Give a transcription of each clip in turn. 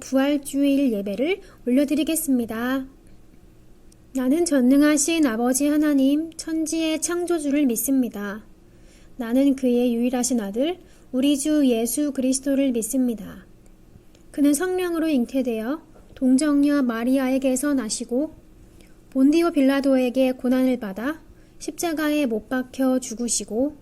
부활주일 예배를 올려드리겠습니다. 나는 전능하신 아버지 하나님, 천지의 창조주를 믿습니다. 나는 그의 유일하신 아들, 우리 주 예수 그리스도를 믿습니다. 그는 성령으로 잉태되어 동정녀 마리아에게서 나시고 본디오 빌라도에게 고난을 받아 십자가에 못 박혀 죽으시고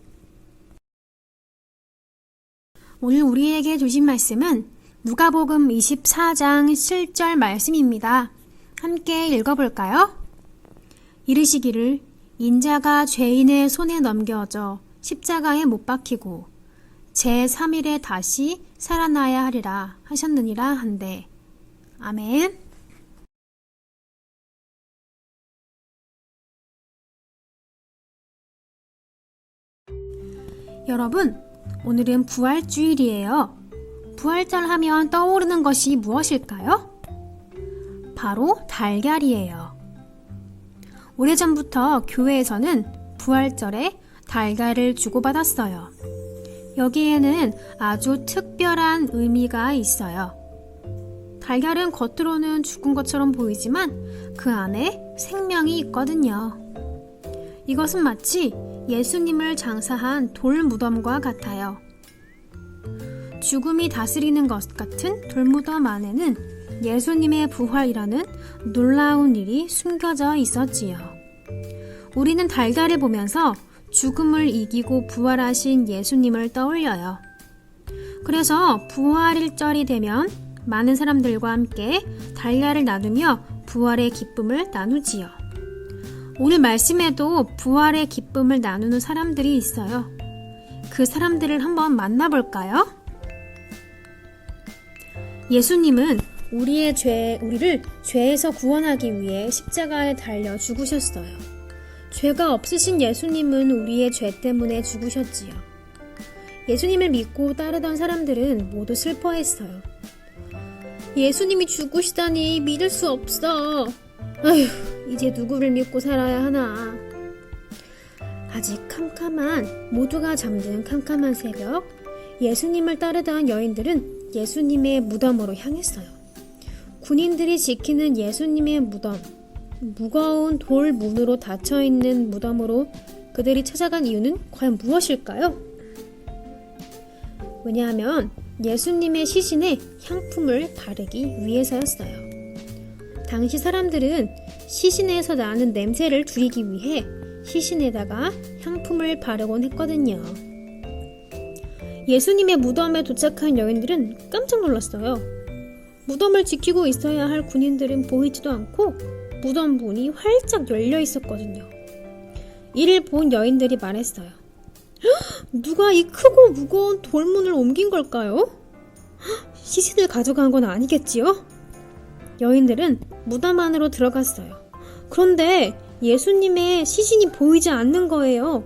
오늘 우리에게 주신 말씀은 누가복음 24장 7절 말씀입니다. 함께 읽어볼까요? 이르시기를 인자가 죄인의 손에 넘겨져 십자가에 못 박히고 제3일에 다시 살아나야 하리라 하셨느니라 한데 아멘. 여러분, 오늘은 부활주일이에요. 부활절 하면 떠오르는 것이 무엇일까요? 바로 달걀이에요. 오래전부터 교회에서는 부활절에 달걀을 주고받았어요. 여기에는 아주 특별한 의미가 있어요. 달걀은 겉으로는 죽은 것처럼 보이지만 그 안에 생명이 있거든요. 이것은 마치 예수님을 장사한 돌 무덤과 같아요. 죽음이 다스리는 것 같은 돌무덤 안에는 예수님의 부활이라는 놀라운 일이 숨겨져 있었지요. 우리는 달걀을 보면서 죽음을 이기고 부활하신 예수님을 떠올려요. 그래서 부활일절이 되면 많은 사람들과 함께 달걀을 나누며 부활의 기쁨을 나누지요. 오늘 말씀에도 부활의 기쁨을 나누는 사람들이 있어요. 그 사람들을 한번 만나볼까요? 예수님은 우리의 죄, 우리를 죄에서 구원하기 위해 십자가에 달려 죽으셨어요. 죄가 없으신 예수님은 우리의 죄 때문에 죽으셨지요. 예수님을 믿고 따르던 사람들은 모두 슬퍼했어요. 예수님이 죽으시다니 믿을 수 없어. 아휴, 이제 누구를 믿고 살아야 하나. 아직 캄캄한, 모두가 잠든 캄캄한 새벽, 예수님을 따르던 여인들은 예수님의 무덤으로 향했어요. 군인들이 지키는 예수님의 무덤, 무거운 돌 문으로 닫혀 있는 무덤으로 그들이 찾아간 이유는 과연 무엇일까요? 왜냐하면 예수님의 시신에 향품을 바르기 위해서였어요. 당시 사람들은 시신에서 나는 냄새를 줄이기 위해 시신에다가 향품을 바르곤 했거든요. 예수님의 무덤에 도착한 여인들은 깜짝 놀랐어요. 무덤을 지키고 있어야 할 군인들은 보이지도 않고 무덤 문이 활짝 열려 있었거든요. 이를 본 여인들이 말했어요. 누가 이 크고 무거운 돌문을 옮긴 걸까요? 시신을 가져간 건 아니겠지요? 여인들은 무덤 안으로 들어갔어요. 그런데 예수님의 시신이 보이지 않는 거예요.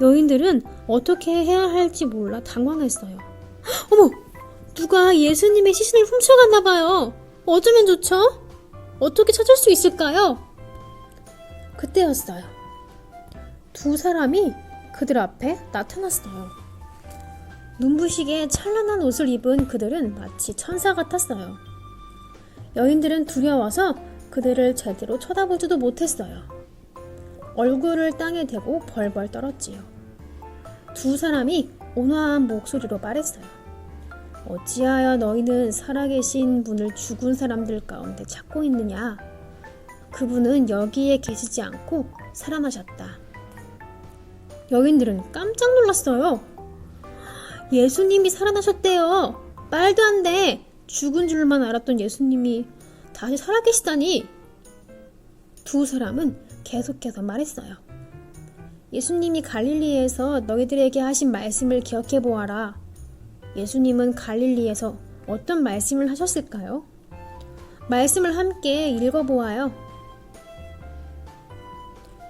여인들은 어떻게 해야 할지 몰라 당황했어요. 어머! 누가 예수님의 시신을 훔쳐갔나 봐요. 어쩌면 좋죠? 어떻게 찾을 수 있을까요? 그때였어요. 두 사람이 그들 앞에 나타났어요. 눈부시게 찬란한 옷을 입은 그들은 마치 천사 같았어요. 여인들은 두려워서 그들을 제대로 쳐다보지도 못했어요. 얼굴을 땅에 대고 벌벌 떨었지요. 두 사람이 온화한 목소리로 말했어요. 어찌하여 너희는 살아계신 분을 죽은 사람들 가운데 찾고 있느냐? 그분은 여기에 계시지 않고 살아나셨다. 여인들은 깜짝 놀랐어요. 예수님이 살아나셨대요. 말도 안 돼. 죽은 줄만 알았던 예수님이 다시 살아계시다니. 두 사람은 계속해서 말했어요. 예수님이 갈릴리에서 너희들에게 하신 말씀을 기억해 보아라. 예수님은 갈릴리에서 어떤 말씀을 하셨을까요? 말씀을 함께 읽어보아요.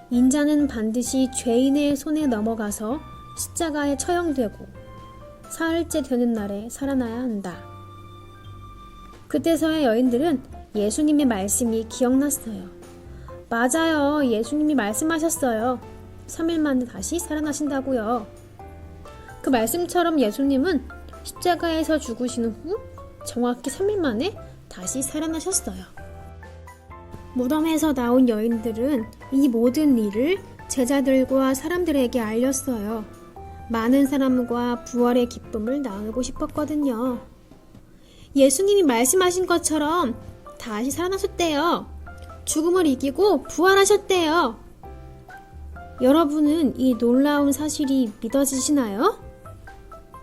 인자는 반드시 죄인의 손에 넘어가서 십자가에 처형되고 사흘째 되는 날에 살아나야 한다. 그때서야 여인들은 예수님의 말씀이 기억났어요. 맞아요. 예수님이 말씀하셨어요. 3일 만에 다시 살아나신다고요. 그 말씀처럼 예수님은 십자가에서 죽으신 후 정확히 3일 만에 다시 살아나셨어요. 무덤에서 나온 여인들은 이 모든 일을 제자들과 사람들에게 알렸어요. 많은 사람과 부활의 기쁨을 나누고 싶었거든요. 예수님이 말씀하신 것처럼 다시 살아나셨대요. 죽음을 이기고 부활하셨대요. 여러분은 이 놀라운 사실이 믿어지시나요?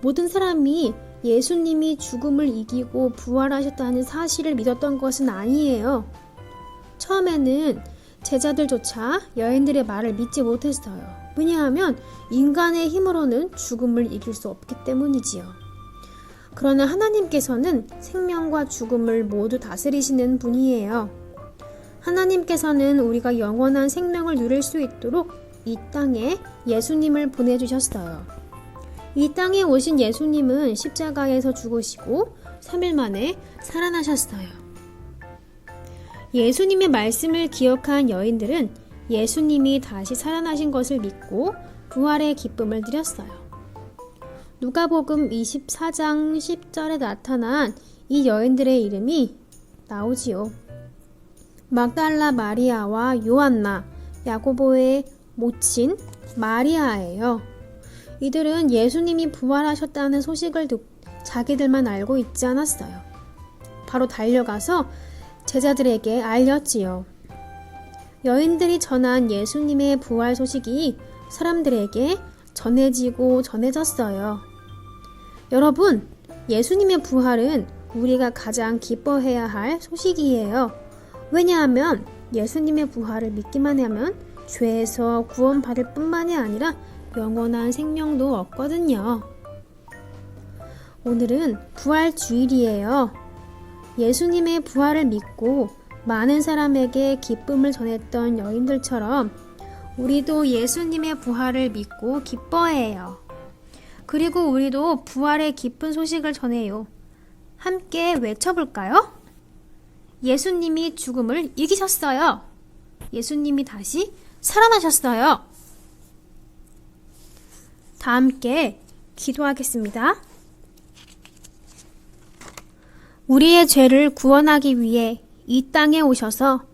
모든 사람이 예수님이 죽음을 이기고 부활하셨다는 사실을 믿었던 것은 아니에요. 처음에는 제자들조차 여인들의 말을 믿지 못했어요. 왜냐하면 인간의 힘으로는 죽음을 이길 수 없기 때문이지요. 그러나 하나님께서는 생명과 죽음을 모두 다스리시는 분이에요. 하나님께서는 우리가 영원한 생명을 누릴 수 있도록 이 땅에 예수님을 보내주셨어요. 이 땅에 오신 예수님은 십자가에서 죽으시고 3일 만에 살아나셨어요. 예수님의 말씀을 기억한 여인들은 예수님이 다시 살아나신 것을 믿고 부활의 기쁨을 누렸어요. 누가복음 24장 10절에 나타난 이 여인들의 이름이 나오지요. 막달라 마리아와 요한나, 야고보의 모친 마리아예요. 이들은 예수님이 부활하셨다는 소식을 듣 자기들만 알고 있지 않았어요. 바로 달려가서 제자들에게 알렸지요. 여인들이 전한 예수님의 부활 소식이 사람들에게 전해지고 전해졌어요. 여러분, 예수님의 부활은 우리가 가장 기뻐해야 할 소식이에요. 왜냐하면 예수님의 부활을 믿기만 하면 죄에서 구원받을 뿐만이 아니라 영원한 생명도 얻거든요. 오늘은 부활 주일이에요. 예수님의 부활을 믿고 많은 사람에게 기쁨을 전했던 여인들처럼 우리도 예수님의 부활을 믿고 기뻐해요. 그리고 우리도 부활의 기쁜 소식을 전해요. 함께 외쳐볼까요? 예수님이 죽음을 이기셨어요. 예수님이 다시 살아나셨어요. 다 함께 기도하겠습니다. 우리의 죄를 구원하기 위해 이 땅에 오셔서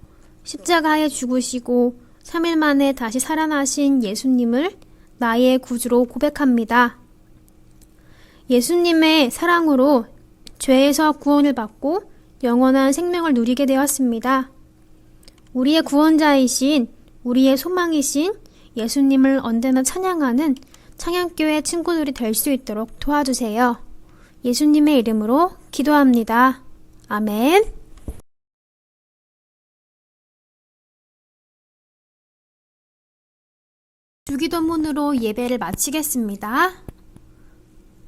십자가에 죽으시고 3일 만에 다시 살아나신 예수님을 나의 구주로 고백합니다. 예수님의 사랑으로 죄에서 구원을 받고 영원한 생명을 누리게 되었습니다. 우리의 구원자이신 우리의 소망이신 예수님을 언제나 찬양하는 창양교회 친구들이 될 수 있도록 도와주세요. 예수님의 이름으로 기도합니다. 아멘. 주기도문으로 예배를 마치겠습니다.